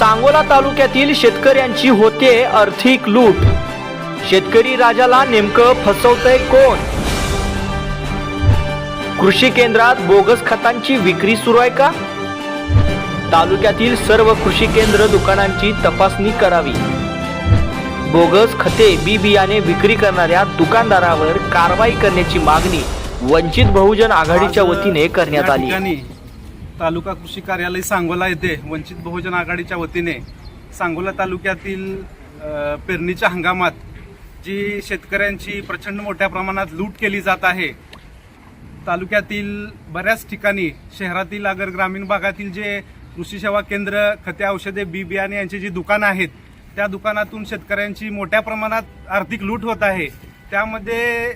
सांगोला तालुक्यातील शेतकऱ्यांची होते आर्थिक लूट. शेतकरी राजाला नेमकं फसवतंय कोण? कृषी केंद्रात बोगस खतांची विक्री सुरू आहे का? तालुक्यातील सर्व कृषी केंद्र दुकानांची तपासणी करावी. बोगस खते बी बियाणे विक्री करणाऱ्या दुकानदारावर कारवाई करण्याची मागणी वंचित बहुजन आघाडीच्या वतीने करण्यात आली. तालुका कृषी कार्यालय सांगोला येथे वंचित बहुजन आघाडीच्या वतीने सांगोला तालुक्यातील पेरणीच्या हंगामात जी शेतकऱ्यांची प्रचंड मोठ्या प्रमाणात लूट केली जात आहे तालुक्यातील बऱ्याच ठिकाणी शहरातील अगर ग्रामीण भागातील जे कृषी सेवा केंद्र खते औषधे बी बियाणे यांची जी दुकानं आहेत त्या दुकानातून शेतकऱ्यांची मोठ्या प्रमाणात आर्थिक लूट होत आहे. त्यामध्ये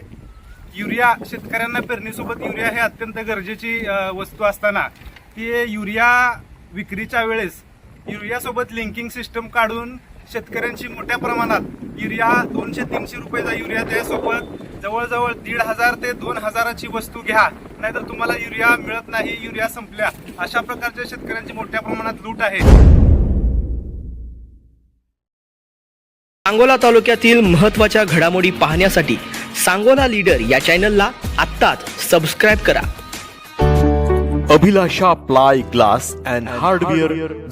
युरिया शेतकऱ्यांना पेरणीसोबत युरिया हे अत्यंत गरजेची वस्तू असताना की युरिया विक्रीच्या वेळेस युरियासोबत लिंकिंग सिस्टम काढून शेतकऱ्यांची मोठ्या प्रमाणात युरिया दोनशे तीनशे रुपयाचा युरिया त्यासोबत जवळजवळ दीड हजार ते दोन हजाराची वस्तू घ्या. नाहीतर तुम्हाला युरिया मिळत नाही युरिया संपल्या. अशा प्रकारच्या शेतकऱ्यांची मोठ्या प्रमाणात लूट आहे. सांगोला तालुक्यातील महत्त्वाच्या घडामोडी पाहण्यासाठी सांगोला लीडर या चॅनलला आत्ताच सबस्क्राईब करा. Abhilasha Ply Glass and Hardware, Hardware